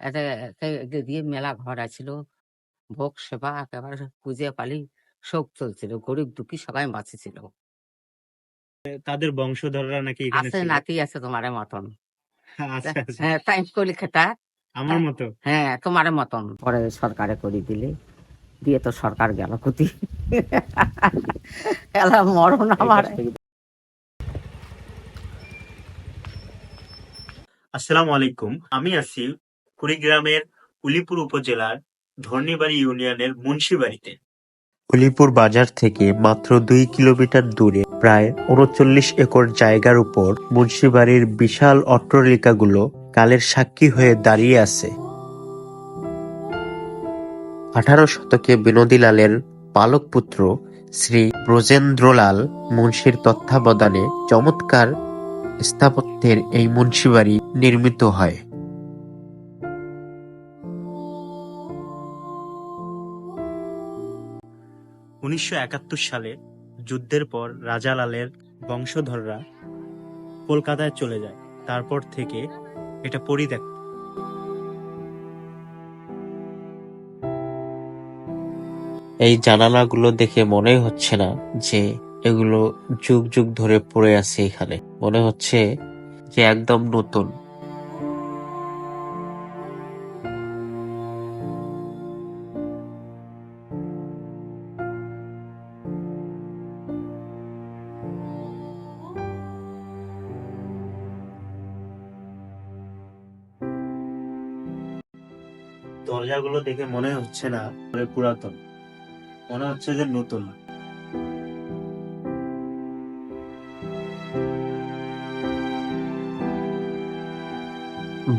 এতে দিয়ে মেলা ঘর আছিল। ভোগ সেবা একেবারে পুজো পালি শোক চলছিল গরিব দুঃখী সবাই বাঁচেছিল। তাদের বংশধররা নাকি আছে নাতি আছে তোমার মতন। আচ্ছা আচ্ছা। হ্যাঁ তাই কলিকাতা আমার মতো? হ্যাঁ তোমার মতন। পরে সরকারে করে দিলে দিয়ে তো সরকার গেল ক্ষতি। এলা মরণ আমার। আসসালামু আলাইকুম আমি আছি কুড়িগ্রামের উলিপুর উপজেলার ধর্নিবাড়ি ইউনিয়নের মুন্সিবাড়িতে। উলিপুর বাজার থেকে মাত্র দুই কিলোমিটার দূরে প্রায় উনচল্লিশ একর জায়গার উপর মুন্সিবাড়ির বিশাল অট্টালিকাগুলো কালের সাক্ষী হয়ে দাঁড়িয়ে আছে। আঠারো শতকে বিনোদীলালের পালক পুত্র শ্রী ব্রজেন্দ্রলাল মুন্সির তত্ত্বাবধানে চমৎকার স্থাপত্যের এই মুন্সিবাড়ি নির্মিত হয়। উনিশশো একাত্তর সালে যুদ্ধের পর রাজালালের বংশধররা কলকাতায় চলে যায়। তারপর থেকে এটা পরিত্যক্ত। এই জানালাগুলো দেখে মনে হচ্ছে না যে এগুলো যুগ যুগ ধরে পড়ে আছে এখানে। মনে হচ্ছে যে একদম নতুন। দরজাগুলো দেখে মনে হচ্ছে না পুরাতন। মনে হচ্ছে যে নতুন।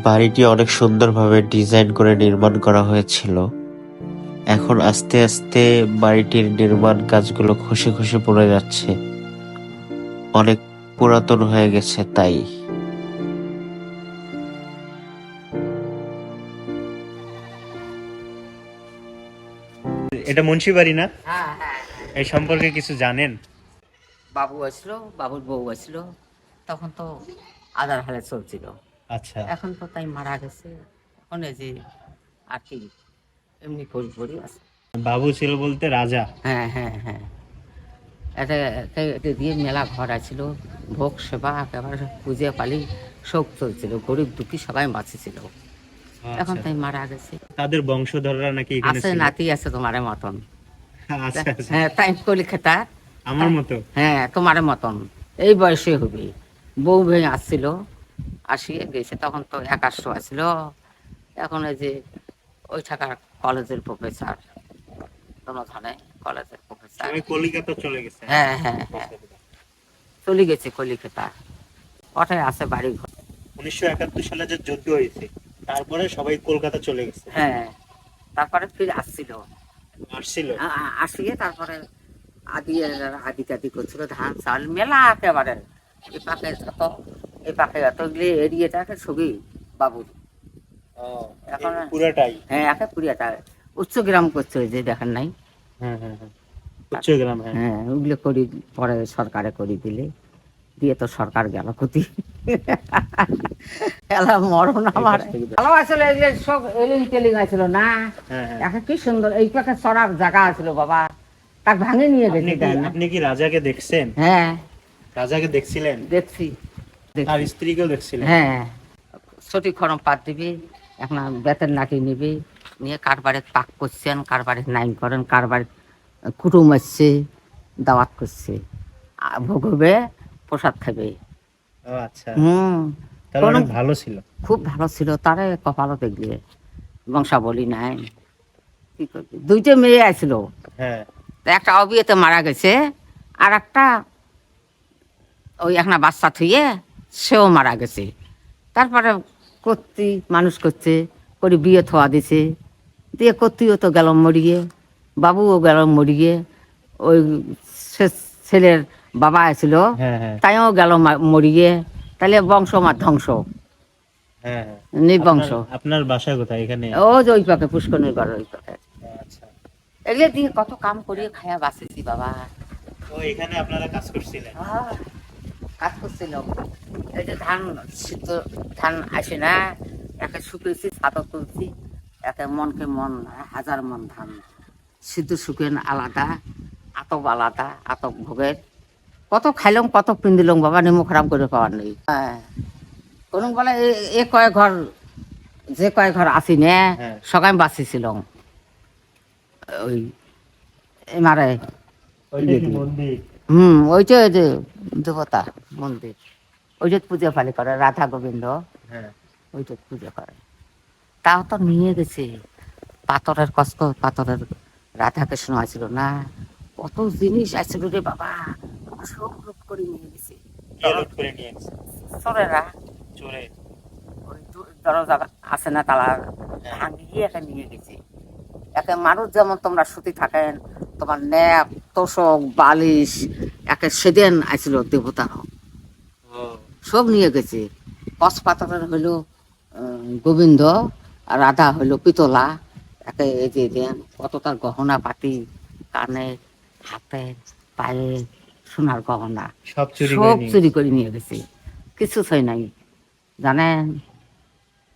বাড়িটি অনেক সুন্দরভাবে ডিজাইন করে নির্মাণ করা হয়েছিল। এখন আস্তে আস্তে বাড়িটির নির্মাণ কাজগুলো খসে খসে পড়ে যাচ্ছে। অনেক পুরাতন হয়ে গেছে তাই। এটা মুন্সিবাড়ি না? হ্যাঁ হ্যাঁ এই সম্পর্কে কিছু জানেন? বাবু আসলো বাবুর বউ আসলো। তখন তো আদার হালে চলছিল। আচ্ছা। এখন তো তাই মারা গেছে। এখন এই যে আর কি এমনি পরি আছে। বাবু ছিল বলতে রাজা। হ্যাঁ হ্যাঁ হ্যাঁ। এটা দিয়ে মেলা ঘর আছিল। ভোগ সেবা একেবারে পুজো পালি শোক চলছিল। গরিব দুঃখী সবাই বাঁচেছিল। এখন আচ্ছা। তাই মারা গেছে। তাদের বংশধররা নাকি এখানে আছে নাতি আছে তোমার মতন। আচ্ছা আচ্ছা। হ্যাঁ তাই কলিকাতা আমার মতো? হ্যাঁ তোমার মতন। এই বয়সে হবে। বউ ভেঙে আসছিল আসিয়ে গেছে তখন তো একাশো আসছিল এখন এই যে ওই থাকার কলেজের প্রফেসর ধরে কলেজের প্রফেসর। আমি কলিকাতা চলে গেছে? হ্যাঁ হ্যাঁ হ্যাঁ। চলে গেছে কলিকাতা। ওটাই আছে বাড়ি ঘর উনিশশো একাত্তর সালে যে যুদ্ধ হয়েছে তারপরে সবাই কলকাতা চলে গেছে। হ্যাঁ তারপরে ফিরে আসছিল। আসছিল। আসিয়ে তারপরে আদি আদি টাদি করছিল ধান চাল মেলা একেবারে। এই পাকে যত এই পাকে যত এগুলি এরিয়াটাকে ছবি বাবুর। এখন- এই পুরাটাই? হ্যাঁ একে পুরিয়াটা উচ্চ গ্রাম করছে ওই যে দেখেন নাই? হ্যাঁ হ্যাঁ হ্যাঁ। উচ্চগ্রাম হ্যাঁ। হ্যাঁ ওগুলো করি পরে সরকারে করে দিলে। দিয়ে তো সরকার গেল ক্ষতি। এলা মরণ আমার। ভালো আসলে এই যে সব এলিং টেলিং আছিল না? হ্যাঁ হ্যাঁ। এখন কি সুন্দর এই পাখে চড়ার জায়গা আছিল বাবা। তাক ভাঙে নিয়ে গেছে? আপনি কি রাজাকে দেখছেন? হ্যাঁ। রাজাকে দেখছিলেন? দেখছি। তার স্ত্রীকেও দেখছিলেন? হ্যাঁ। সঠিক খরম পাত দিবি এখন বেতের নাকি নিবি। নিয়ে কারবারে পাক করছেন কারবারে নাইন করেন কারবারে কুটুম আসছে দাওয়াত করছে। আর ভোগ হবে। প্রসাদ খাবে। আচ্ছা। হুম। ভালো ছিল। খুব ভালো ছিল তারে কপালও দেখলে। বংশাবলী নাই। কি করবি? দুইটা মেয়ে আসলো হ্যাঁ। একটা অবিয়েতে মারা গেছে আর একটা ওই একটা বাচ্চা থুয়ে সেও মারা গেছে। তারপরে কর্তি মানুষ করছে করে বিয়ে থোয়া দিছে। দিয়ে কর্তিও তো গেল মরিয়ে বাবুও গেল মরিয়ে ওই ছেলের বাবা আছিল হ্যাঁ হ্যাঁ। তাইও গেল মরিয়ে তাহলে বংশ আমার ধ্বংস। হ্যাঁ নির্বংশ। আপনার- বাসা কোথায় এখানে? ও যে ওই পাকে পুষ্করণীর ওই পাকে। আচ্ছা। এগুলো দিয়ে কত কাম করিয়ে খায়া বাঁচেছি বাবা। ও এখানে আপনারা কাজ করছিলেন? কাজ করছিল এই যে ধান সিদ্ধ ধান আসে না একে শুকিয়েছি ছাতক তুলছি। একে মনকে মন হাজার মন ধান। সিদ্ধ শুকেন আলাদা আতপ আলাদা আতপ ভোগের। কত খাইলাম কত পিন্দিলাম বাবা নেমু খারাপ করে পাওয়ার নেই। হ্যাঁ। কোন বলে এ- কয় ঘর যে কয় ঘর আসি নে হ্যাঁ। সকাল বাঁচিছিলাম। ওই মারে হুম ওইটা ওই যে দেবতা মন্দির। ওই যে পূজা পালি করে রাধা গোবিন্দ। হ্যাঁ। ওইটা পূজা করে। তাও তো নিয়ে গেছে। পাথরের কষ্ট পাথরের রাধা কৃষ্ণ আছিল না। কত জিনিস আছিল রে বাবা। সব রূপ করে নিয়ে গেছে। করে নিয়ে গেছে? চোরেরা। চোরে। ওই দরজা আছে না তালা ভাঙিয়ে একে নিয়ে গেছে। একে মানুষ যেমন তোমরা সুতি থাকেন তোমার ন্যাপ তোষক বালিশ একে সেদিন আইছিল দেবতার সব নিয়ে গেছে। কস পাথরের হইল গোবিন্দ রাধা হইল পিতলা। একে এই যে দেন কত তার গহনা পাতি কানে হাতে পায়ে সোনার গহনা। সব চুরি করে সব নিয়ে চুরি করে নিয়ে গেছে। কিছু ছয় নাই। জানেন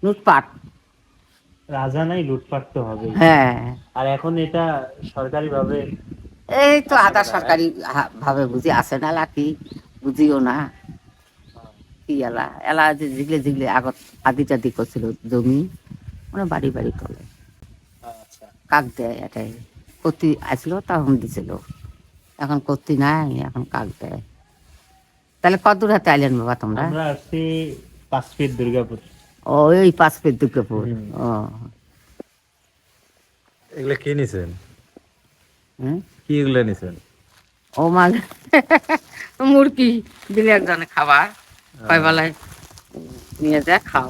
লুটপাট। রাজা নাই লুটপাট তো হবে হ্যাঁ। আর এখন এটা সরকারি ভাবে এই তো আধা সরকারি ভাবে বুঝি আছে না লাকি বুঝিও না। কি এলা এলা যে জিগলে জিগলে আগত আদি টাদি করছিল জমি মানে বাড়ি বাড়ি তোলে আচ্ছা। কাক দেয় এটাই। কতি আসছিল তখন দিছিল। এখন কতি নাই এখন কাক দেয় তাহলে কত দূর হাতে আইলেন বাবা তোমরা? আমরা আসছি পাঁচ ফিট দুর্গাপুর। ও এই পাঁচ ফিট দুর্গাপুর। ও। এগুলো কি নিছেন? কি এগুলো নিছেন? ও মা মুরগি দিলে একজনে খাবার। কয় বেলায় নিয়ে যা খাও।